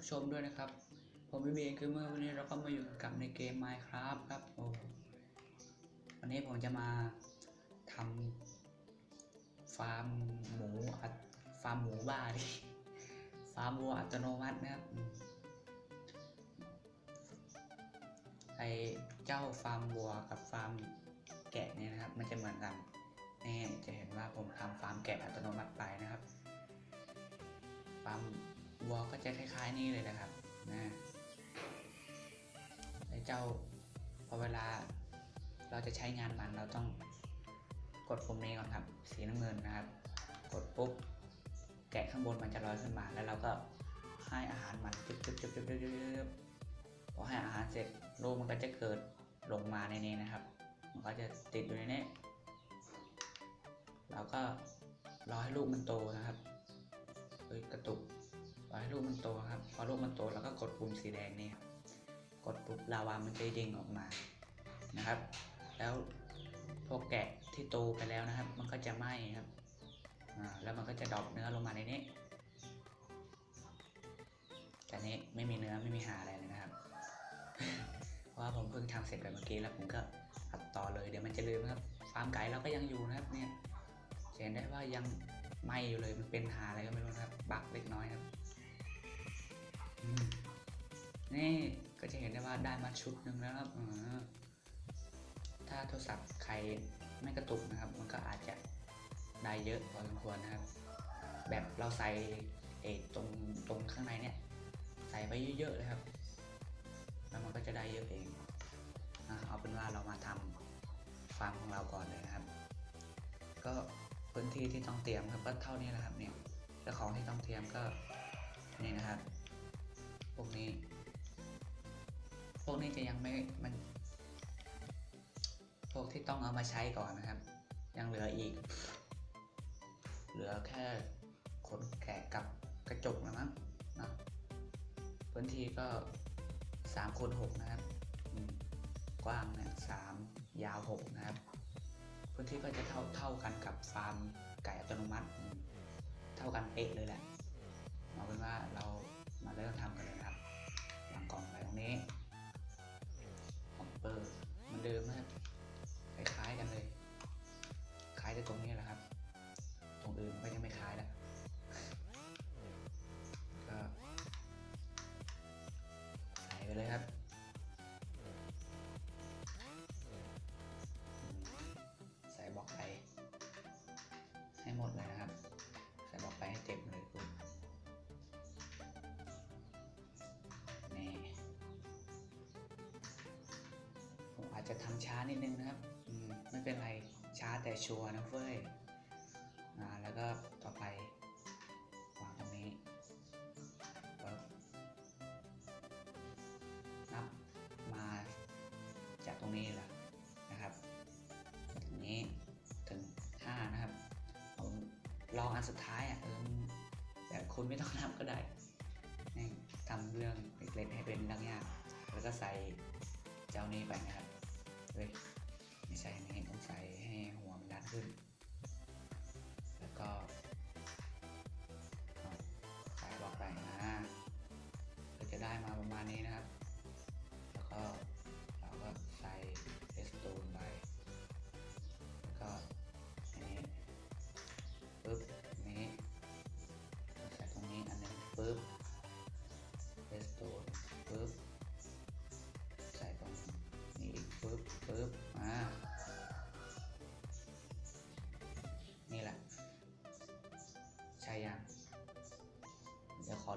ผู้ชมด้วยนะครับ ผมพี่เบนคือเมื่อวันนี้เราก็มาอยู่กับในเกม Minecraft ครับโอ้วันนี้ผมจะมาทำฟาร์มหมูอัดฟาร์มหมูบ้าดิฟาร์มวัวอัตโนมัตินะครับไอเจ้าฟาร์มวัวกับฟาร์มแกะเนี่ยนะครับ มันจะเหมือนกันนี่จะเห็นว่าผมทำฟาร์มแกะอัตโนมัติไปนะครับฟาร์ม วัวก็จะคล้าย ๆ นี่เลยนะครับนะไอ้เจ้าพอเวลาเราจะใช้งานมันเราต้องกดปุ่มนี้ก่อนครับ สีน้ำเงินนะครับ กดปุ๊บแกะข้างบนมันจะลอยขึ้นมา แล้วเราก็ให้อาหารมันจึ๊บจึ๊บจึ๊บจึ๊บจึ๊บจึ๊บพอให้อาหารเสร็จลูกมันก็จะเกิดลงมาในนี้นะครับ มันก็จะติดอยู่ในนี้เราก็รอให้ลูกมันโตนะครับเฮ้ยกระตุก ลูกมันโตครับ พอลูกมันโตเราก็กดปุ่มสีแดงนี่ครับกดปุ๊บลาวามันจะเด้งออกมานะครับ แล้วพวกแกะที่โตไปแล้วนะครับ มันก็จะไหม้ครับแล้วมันก็จะดรอปเนื้อลงมาในนี้แต่นี้ไม่มีเนื้อไม่มีหาอะไรเลยนะครับเพราะว่าผมเพิ่งทำเสร็จไปเมื่อกี้แล้วผมก็อัดต่อเลยเดี๋ยวมันจะลืมครับฟาร์มไก่เราก็ยังอยู่นะครับเนี่ยเห็นได้ว่ายังไหม้อยู่เลยมันเป็นหาอะไรก็ไม่รู้นะครับ บักเล็กน้อยครับ นี่ก็จะเห็นได้ว่าได้มาชุดหนึ่งแล้วครับเออถ้าโทรศัพท์ใครไม่กระตุกนะครับ มันก็อาจจะได้เยอะพอสมควรนะครับ แบบเราใส่เอตรงตรงข้างในเนี่ย ใส่ไปเยอะๆเลยครับ แล้วมันก็จะได้เยอะเองอะเอาเป็นว่าเรามาทำฟาร์มของเราก่อนเลยนะครับ ก็พื้นที่ที่ต้องเตรียมครับก็เท่านี้แหละครับเนี่ยแล้วของที่ต้องเตรียมก็นี่นะครับ วกนี้ พวกนี้จะยังไม่มันพวกที่ต้องเอามาใช้ก่อนนะครับ ยังเหลืออีก เหลือแค่ขนแกะกับกระจกนะมั้งเนาะพื้นที่ก็3คูณ6นะครับกว้างเนี่ยสามยาว6นะครับ พื้นที่ก็จะเท่าเท่ากันกับฟาร์มไก่อัตโนมัติ เท่ากันเป๊ะเลยแหละ เหมันเดิมนะ จจะทำช้านิดนึงนะครับอืมไม่เป็นไรช้าแต่ชัวร์นะเฟ้ยอ่าแล้วก็ต่อไปวางตรงนี้ปึ๊บนับมาจากตรงนี้แหละนะครับตรงนี้ถึง 5 นะครับผมลองอันสุดท้ายอะเออแบบคุณไม่ต้องนับก็ได้ให้ทำเรื่องเล็กๆให้เป็นเรื่องยากแล้วก็ใส่เจ้านี้ไปนะครับเฮ้ยไม่ใช่อันนี้ต้องใส่ให้หัวมันดันขึ้น แล้วก็เอาใส่บล็อกไปนะก็จะได้มาประมาณนี้นะครับ แล้วก็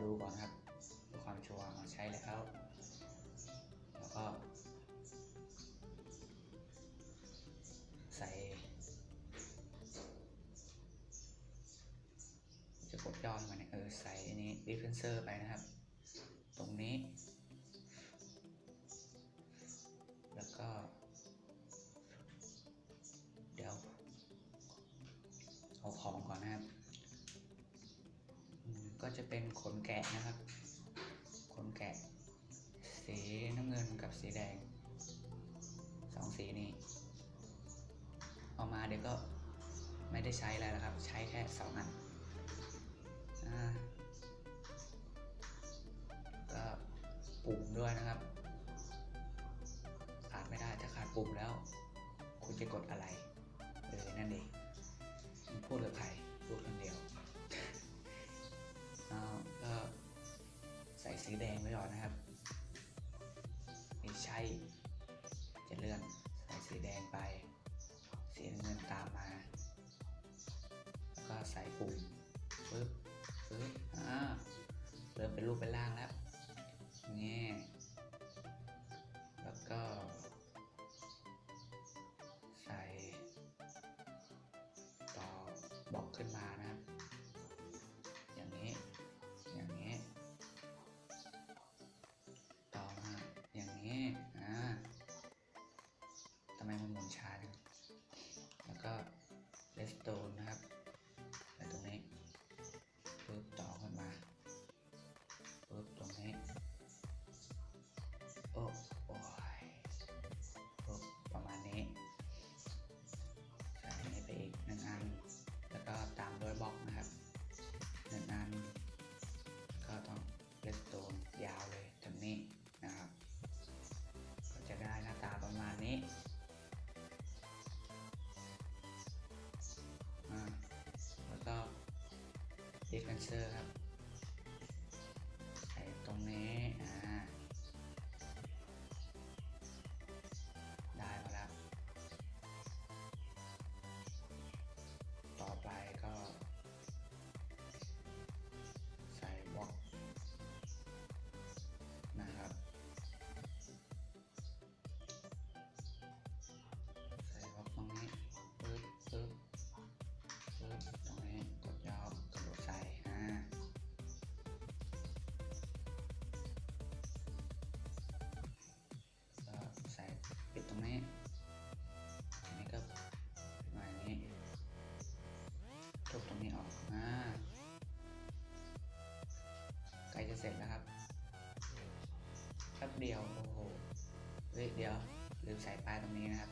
ดูก่อนครับความชัวร์เราใช้แล้ว แล้วก็ ใส่ จะกดย้อนมาเนี่ยเออใส่อันนี้ดิฟเฟนเซอร์ไปนะครับ จะเป็นขนแกะนะครับ ขนแกะ สีน้ำเงินกับสีแดงสองสีนี้เอามาเดี๋ยวก็ไม่ได้ใช้แล้วนะครับ ใช้แค่สองอันอ่าปุ่มด้วยนะครับ ขาดไม่ได้ถ้าขาดปุ่มแล้ว คุณจะกดอะไรเออนั่นเอง แล้วก็ใส่ปุ่มปึ๊บปึ๊บอ่าเริ่มเป็นรูปเป็นร่างแล้วนี่แล้วก็ ใส่ต่อบอกขึ้นมานะครับ อย่างนี้ อย่างนี้ ต่อมาอย่างนี้อ่าทำไมมันหมุนช้าจังแล้วก็เลสโตน ดีเฟนเซอร์ครับ เดียว โอ้โหเฮ้ยเดี๋ยวลืมใส่ปลายตรงนี้นะครับ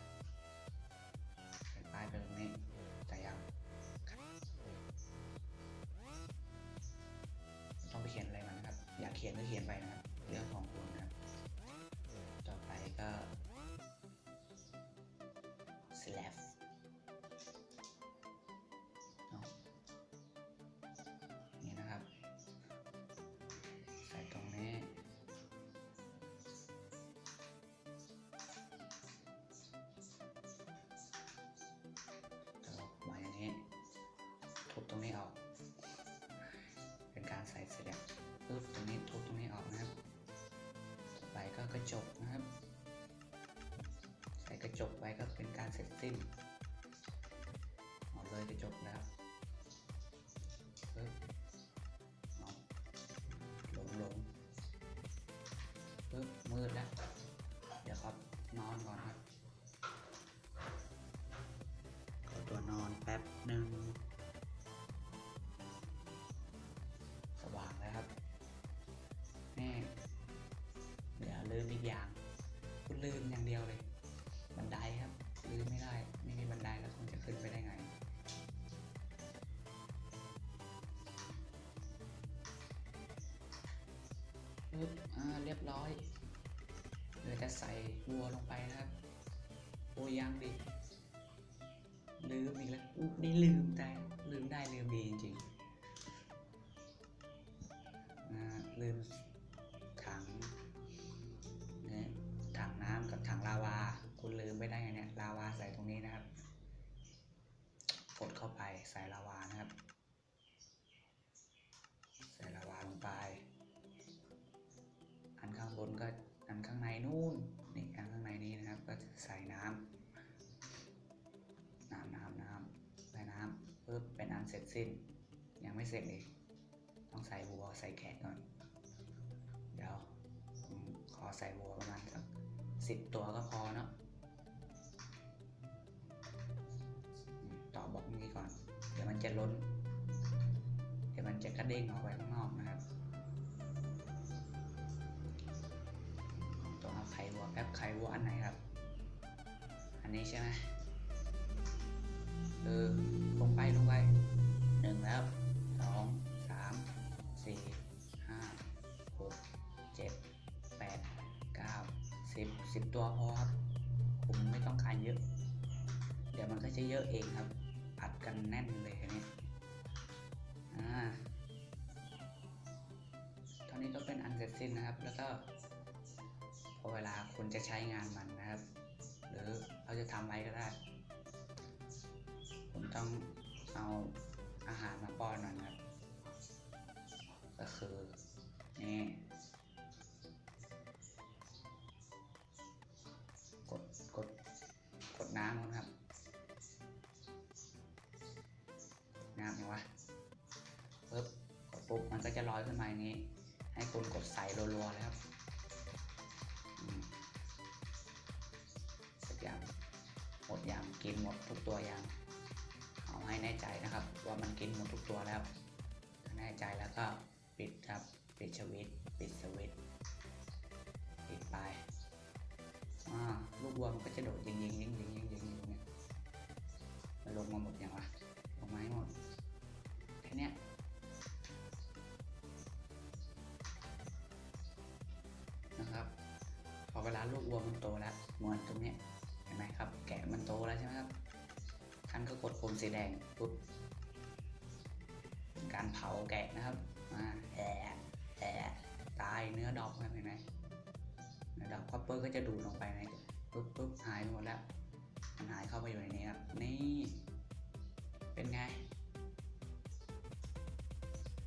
ระจกนะครับ ใส่กระจกไว้ก็เป็นการเสร็จสิ้นหมดเลยกระจกนะครับ อีกอย่างคุณลืมอย่างเดียวเลย บันไดครับลืมไม่ได้ไม่มีบันไดแล้วคุณจะขึ้นไปได้ไงปึ๊บอ่าเรียบร้อยเหลือจะใส่วัวลงไปนะครับโอ้ยังดิลืมอีกแล้วนี่ลืมแต่ลืมได้ลืมดีจริงๆอ่าลืม ใส่ลาวานะครับ ใส่ลาวาลงไป อันข้างบนก็อันข้างในนู่นนี่อันข้างในนี้นะครับ ก็จะใส่น้ำน้ำน้ำน้ำใส่น้ำปึ๊บเป็นอันเสร็จสิ้น ยังไม่เสร็จอีกต้องใส่วัวใส่แขกก่อน เดี๋ยวผมขอใส่วัวประมาณสักสิบตัวก็พอเนาะ เด้งออกไปข้างนอกนะครับต้องเอาไข่วัวแอปไข่วัวอันไหนครับ อันนี้ใช่ไหมเออลงไปลงไปหนึ่งแล้วสองสามสี่ห้าหกเจ็ดแปดเก้าสิบสิบตัวพอครับผมไม่ต้องการเยอะ เดี๋ยวมันก็จะเยอะเองครับอัดกันแน่นเลยนี้อ่า สร็จสิ้นนะครับ แล้วก็ พอเวลาคุณจะใช้งานมันนะครับ หรือเราจะทำอะไรก็ได้ ผมต้องเอาอาหารมาป้อนมันครับ ก็คือ นี่กดกดกดน้ำมันครับ น้ำเนี่ยวะปึ๊บกดปุ๊บมันก็จะลอยขึ้นมาอย่างนี้ คุณกดใส่รัวๆเลยครับสร็จยังหมดยังกินหมดทุกตัวยังเอาให้แน่ใจนะครับ ว่ามันกินหมดทุกตัวแล้วถ้าแน่ใจแล้วก็ปิดครับปิดสวิตปิดสวิตปิดไปอ่าลูกวัวมันก็จะโดดยิงยิงยิงยิงยิงยิงยิงเนี่ยมันลงมาหมดยังวะ เวลาลูกวัวมันโตแล้วมวนตรงนี้เห็นไหมครับ แกะมันโตแล้วใช่ไหมครับท่านก็กดปุ่มสีแดงปุ๊บการเผาแกะนะครับมาแอะแอะตายเนื้อดอกครับเห็นไหมเนื้อดอกคอปเปอร์ก็จะดูดลงไปในปุ๊บปุ๊บหายหมดแล้วมันหายเข้าไปอยู่ในนี้ครับนี่เป็นไง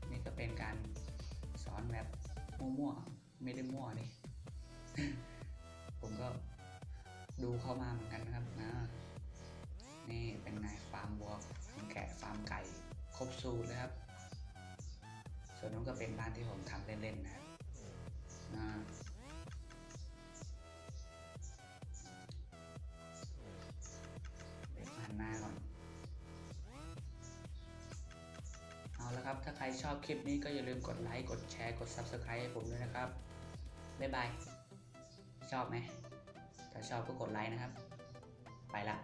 นี่ก็เป็นการสอนแบบมั่วๆไม่ได้มั่วดิผมก็ ดูเข้ามาเหมือนกันนะครับนะนี่เป็นไงฟาร์มวัวฟาร์มแกะฟาร์มไก่ ครบสูตรเลยครับ ส่วนนู้นก็เป็นบ้านที่ผมทำเล่นๆนะครับนะเดี๋ยวหันหน้าก่อน เอาละครับ ถ้าใครชอบคลิปนี้ก็อย่าลืมกดไลค์ กดแชร์ กด Subscribe ให้ผมด้วยนะครับ บ๊ายบาย ชอบไหม ถ้าชอบก็กดไลค์นะครับ ไปละ